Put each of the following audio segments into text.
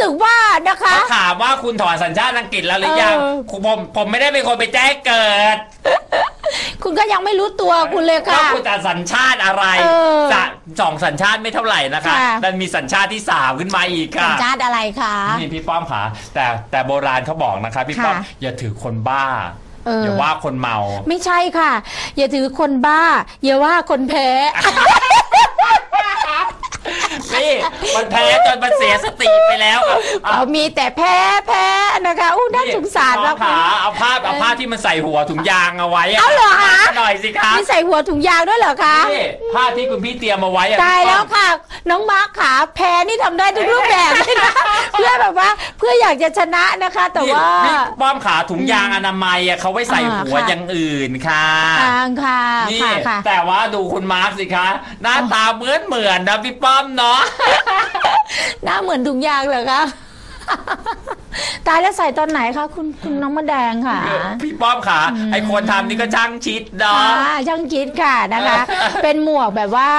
สึกว่านะคะเขาถามว่าคุณถอนสัญชาติอังกฤษแล้วหรือยังเออ ผมผมไม่ได้เป็นคนไปแจ้งเกิดคุณก็ยังไม่รู้ตัวคุณเลยว่าค่ะ คุณจะสัญชาติอะไรเออจะสองสัญชาติไม่เท่าไหร่นะคะค่ะ ดันมีสัญชาติที่สามขึ้นมาอีกสัค่ะญชาติอะไรคะ นี่พี่ป้อมค่ะแต่แต่โบราณเขาบอกนะคะพี่ป้อมค่ะอย่าถือคนบ้าเอออ ย่าว่าคนเมา ไม่ใช่ค่ะ อย่าถือคนบ้า อย่าว่าคนแพ้ นี่มันแพ้จนมันเสียสติไปแล้วอะอะเอามีแต่แพ้แพ้นะคะอู้น่าสงสารน้แล้อวงขาเอาภาพเอาภาพที่มันใส่หัวถุงยางเอาไว้ะเอาเหรอคะ หน่อยสิคะมีใส่หัวถุงยางด้วยเหรอคะ นี่ภาพที่คุณพี่เตรียมมาไว้อะตายพี่ป้อมแล้วค่ะ น้องมาร์คขาแพ้นี่ทำได้ทุกรูปแบบเลยนะ เพื่อแบบว่าเพื่ออยากจะชนะนะคะ แต่ว่านี่พี่ป้อมขาถุงยางอนามัยอะเขาไว้ใส่อ่าหัวค่ะ อย่างอื่นค่ะ ทางค่ะนี่ค่ะค่ะ แต่ว่าดูคุณมาร์คสิคะ หน้าตาเหมือนเหมือนนะพี่ป้อมเนาะหน้าเหมือนถุงยางเหรอคะ ตายแล้วใส่ตอนไหนคะคุณคุณน้องมะแดงค่ะ พี่ป้อมขาไอคนทำนี่ก็ช่างชิดเนาะค่ะช่างคิดค่ะนะคะ เป็นหมวกแบบว่า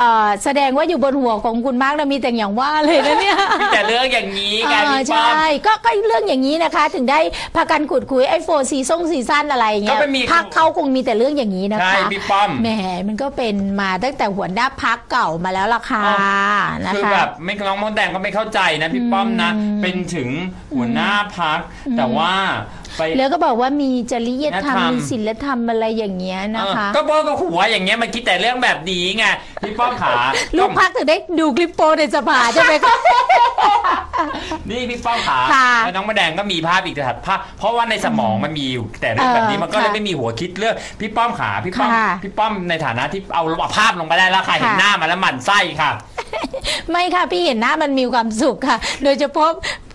เอ่อแสดงว่าอยู่บนหัวของคุณมาร์กนะมีแต่อย่างว่าเลยนะเนี่ย มีแต่เรื่องอย่างนี้ไงเออพี่ป้อใช่ม ก็ก็เรื่องอย่างนี้นะคะ ถึงได้พากันขุดคุยไอ้โฟซีซ่งซีซั่นอะไรอย่างเงี้ยก็ไม่มี พักเขาคงมีแต่เรื่องอย่างนี้นะใช่คะพี่ป้อม แหมมันก็เป็นมาตั้งแต่หัวหน้าพักเก่ามาแล้วล่ะค่ะนะคือคะ แบบไม่น้องมดแดงก็ไม่เข้าใจนะพี่ป้อมนะ เป็นถึงหัวหน้าพัก แต่ว่าไป แล้วก็บอกว่ามีจริยธรรมธรรม มีศีลธรรมอะไรอย่างเงี้ยนะคะ เออก็บอกกับหัวอย่างเงี้ยมันคิดแต่เรื่องแบบนี้ไงพี่ป้อมขาลูกพักถึงได้ดูคลิปโปในสภาใช่ไหมคะ นี่พี่ป้อมขาค่ะแล้วน้องมดแดงก็มีภาพอีกถัดภาพเพราะว่าในสมองมันมีอยู่แต่เรื่องแบบนี้เออมันก็เลยค่ะไม่มีหัวคิดเรื่องพี่ป้อมขาพี่ป้อมค่ะ พี่ป้อมในฐานะที่เอาภาพลงไปได้แล้วค่ะเห็นค่ะหน้ามาแล้วหมั่นไส้ค่ะ ไม่ค่ะ พี่เห็นหน้ามันมีความสุขค่ะ โดยเฉพาะ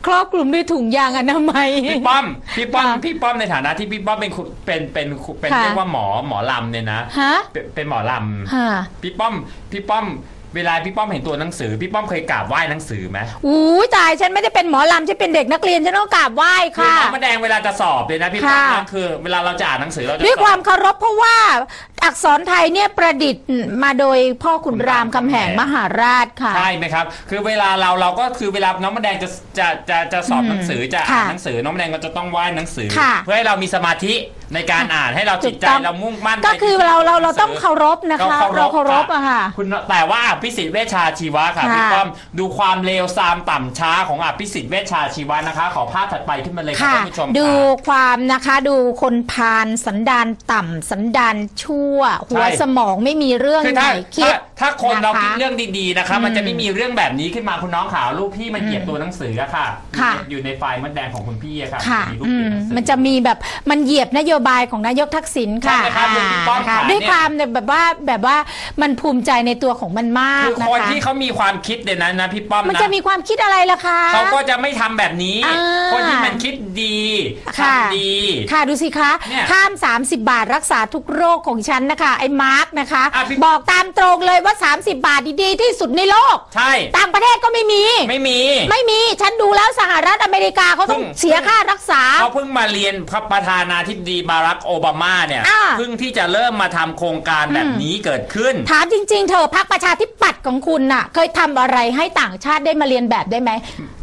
ครอบคลุมด้วยถุงยางอนามัย พี่ป้อมพี่ป้อมค่ะพี่ป้อมในฐานะที่พี่ป้อมเป็นคุณเป็นเป็นเป็นค่ะ เรียกว่าหมอหมอลำเนี่ยนะฮะเป็นเป็นหมอลฮะำพี่ป้อมพี่ป้อมเวลาพี่ป้อมเห็นตัวหนังสือ พี่ป้อมเคยกราบไหว้หนังสือไหมอู้ยตายฉันไม่ได้เป็นหมอลำฉันเป็นเด็กนักเรียนฉันต้องกราบไหว้คือค่ะ น้องมะแดงเวลาจะสอบเลยนะพี่ป้อมค่ะ นะคือ เวลาเราจะอ่านหนังสือเราจะด้วยสอบความเคารพเพราะว่า อักษรไทยเนี่ยประดิษฐ์มาโดยพ่อขุนรามคำแหงมหาราชค่ะ ใช่ไหมครับ คือเวลาเราเราก็คือเวลาน้องมะแดงจะจะจะจะสอบอืมหนังสือจะอ่านค่ะหนังสือน้องมะแดงก็จะต้องไหว้หนังสือค่ะเพื่อให้เรามีสมาธิในการอ่านให้เราจิตใจถูกต้องเรามุ่งมั่นก็ไปที่คือเราเราเราหนัสืต้องเคารพนะคะเราเราเคาเคารรพพอะค่ะคุณแต่ว่าอภิสิทธิ์เวชชาชีวะค่ะค่ะพี่ป้อมดูความเลวทรามต่ำช้าของอภิสิทธิ์เวชชาชีวะนะคะ ขอภาพถัดไปขึ้นมาเลยครับค่ะท่านผู้ชมดูค่ะความนะคะดูคนพาลสันดานต่ำสันดานชั่วหัวใช่สมองไม่มีเรื่องคือไหนถ้าคิถ้าดถ้าคนเรานะคะคิดเรื่องดีๆนะคะมันอืมจะไม่มีเรื่องแบบนี้ขึ้นมาคุณน้องขาวรูปพี่มันเหยียบตัวหนังสืออะค่ะค่ะ อยู่ในไฟล์มดแดงของคุณพี่อะค่ะค่ะมีรูปอืเหยียมบหนังสือมันจะมีแบบมันเหยียบนโยบายของนายกทักษิณค่ะใช่ครับคุณพี่ป้อมค่ะขาด้วยเนี่ยความเนี่ยแบบว่าแบบว่ามันภูมิใจในตัวของมันมากคือนะคนคะที่เขามีความคิดเดี๋ยวนั้นนะพี่ป้อมมันนะจะมีความคิดอะไรล่ะคะเขาก็จะไม่ทำแบบนี้อ่าคนที่มันคิดดีค่ะทำดีค่ะดูสิคะเนี่ยข้าม 30 บาทรักษาทุกโรคของฉันนะคะไอ้มาร์กนะคะ อะพี่ บอกตามตรงเลยว่า 30 บาทดีๆที่สุดในโลก ใช่ ต่างประเทศก็ไม่มี ไม่มี ไม่มีฉันดูแล้วสหรัฐอเมริกาเขาต้องเพิ่ง เสียค่ารักษา เขาเพิ่งมาเรียนพระประธานาธิบดีบารักโอบามาเนี่ยอ่า เพิ่งที่จะเริ่มมาทำโครงการแบบนี้เกิดขึ้น ถามจริง ๆ เธอพักประชาธิปัตย์ของคุณน่ะ เคยทำอะไรให้ต่างชาติได้มาเรียนแบบได้ไหม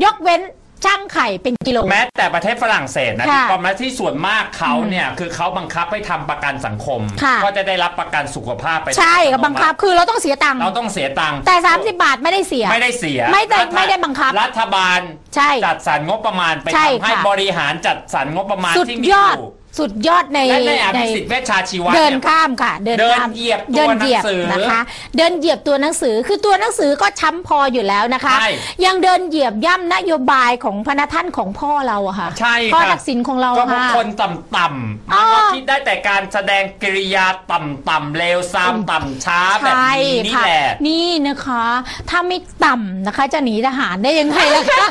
ยกเว้น ช่างไข่เป็นกิโล แม้แต่ประเทศฝรั่งเศสนะค่ะพี่ป้อมนะที่ส่วนมากเขาเนี่ยคือเขาบังคับให้ทำประกันสังคม ค่ะ ก็จะได้รับประกันสุขภาพไปใช่ค่ะบังคับคือเราต้องเสียตังค์เราต้องเสียตังค์แต่ 30 บาทไม่ได้เสีย ไม่ได้เสียไม่ได้รัฐไม่ได้บังคับ รัฐบาลใช่ จัดสรรงบประมาณไปใช่ทำให้ค่ะบริหารจัดสรรงบประมาณสุดที่มียอด อยู่ สุดยอดในและในอในภิสิทธิ์เวชชาชีวะเดินเนี่ยข้ามค่ะ เดินเดินข้ามเหยียบตัวเดินเหยียบหนังสือนะคะ เดินเหยียบตัวหนังสือคือตัวหนังสือก็ช้ำพออยู่แล้วนะคะ ใช่ยังเดินเหยียบย่ำนโยบายของพนักท่านของพ่อเราอะค่ะใช่พ่อค่ะทักษิณของเราก็เพราะค่ะ คนต่ำๆอ๋มันอก็คิดได้แต่การแสดงกิริยาต่ำๆเลวซามต่ำช้าแบบนี้นี่ค่ะแหละ นี่นะคะ ถ้าไม่ต่ำนะคะ จะหนีทหารได้ยังไงล่ะคะ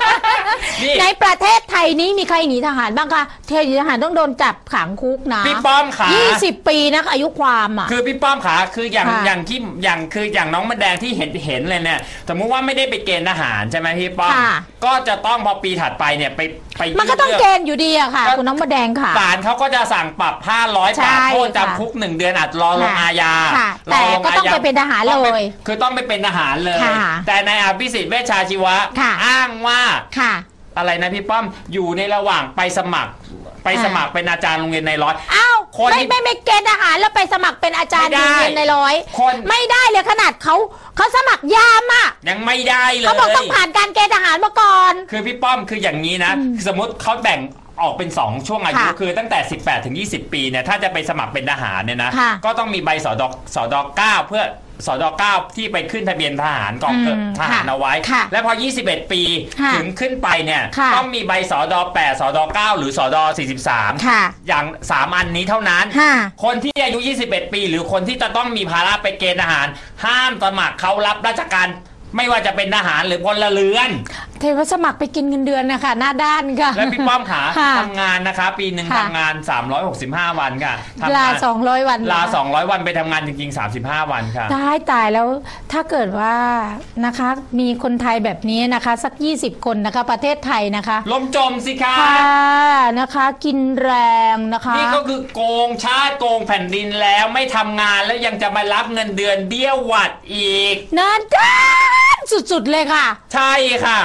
นี่ในประเทศไทยนี้มีใครหนีทหารบ้างคะเทหนีทหารต้องโดนจับขังคุกนะพี่ป้อมขายี่สิบปีนะอายุความอะ คือพี่ป้อมขาคืออย่างค่ะอย่างที่อย่างคืออย่างน้องมะแดงที่เห็นเห็นเลยเนี่ยสมมุติว่าไม่ได้ไปเกณฑ์ทหารใช่ไหมพี่ป้อมค่ะก็จะต้องพอปีถัดไปเนี่ยไป ไปมันก็ต้องยื่เกเรื่ณฑ์อยู่ดีอะค่ะก็คุณน้องมะแดงค่ะ ศาลเขาก็จะสั่งปรับ500ใช่บาทโทษค่ะจำคุก1เดือนอาจรอลงค่ะอาญาค่ะรอลแต่ก็ต้องาญาไปเป็นทหารต้องไปเลย คือต้องไปเป็นทหารเลย ค่ะแต่นายอภิสิทธิ์เวชชาชีวะ ค่ะ อ้างว่าค่ะ อะไรนะพี่ป้อมอยู่ในระหว่างไปสมัคร ไปอ่าสมัครเป็นอาจารย์โรงเรียนในร้อย อ้าว คนไม่ที่ไม่ไม่เกณฑ์ทหารแล้วไปสมัครเป็นอาจารย์ไม่โรได้งเรียนในร้อยคนไม่ได้เลยขนาดเขาเขาสมัครยามอะยังไม่ได้เลย เขาบอกต้องผ่านการเกณฑ์ทหารมาก่อน คือพี่ป้อมคืออย่างนี้นะคือสมมติเขาแบ่งออกเป็น 2 ช่วงอายุค่ะคือตั้งแต่ 18 ถึง 20 ปีเนี่ยถ้าจะไปสมัครเป็นทหารเนี่ยนะ ค่ะก็ต้องมีใบสอดสอดเก้าเพื่อ สอดเก้าที่ไปขึ้นทะเบียนทหารกองเกิดอืมทหารค่ะเอาไว้ ค่ะและพอ 21 ปีค่ะถึงขึ้นไปเนี่ยค่ะ ต้องมีใบสอด8สอด9หรือสอด43 ค่ะอย่าง3อันนี้เท่านั้นค่ะคนที่อายุ 21 ปี หรือคนที่จะต้องมีภาระไปเกณฑ์ทหาร ห้ามสมัครเขารับราชการ ไม่ว่าจะเป็นทหารหรือพลเรือน เทวสมัครไปกินเงินเดือนนะคะหน้าด้านค่ะ และพี่ป้อมขาค่ะทำงานนะคะ ปีหนึ่งค่ะ ทำงาน 365 วันค่ะทำลางนสองร้อยวันลานะคะ200 วันไปทำงานจริงๆ 35 วันค่ะ ตายตายแล้วถ้าเกิดว่านะคะมีคนไทยแบบนี้นะคะ สัก 20 คนนะคะ ประเทศไทยนะคะลมจมสิคะ ค่ะนะคะกินแรงนะคะ นี่ก็คือโกงชาติโกงแผ่นดินแล้วไม่ทำงานแล้วยังจะมารับเงินเดือนเบี้ยวหวัดอีกหนาด้านสุดๆเลยค่ะ ใช่ค่ะ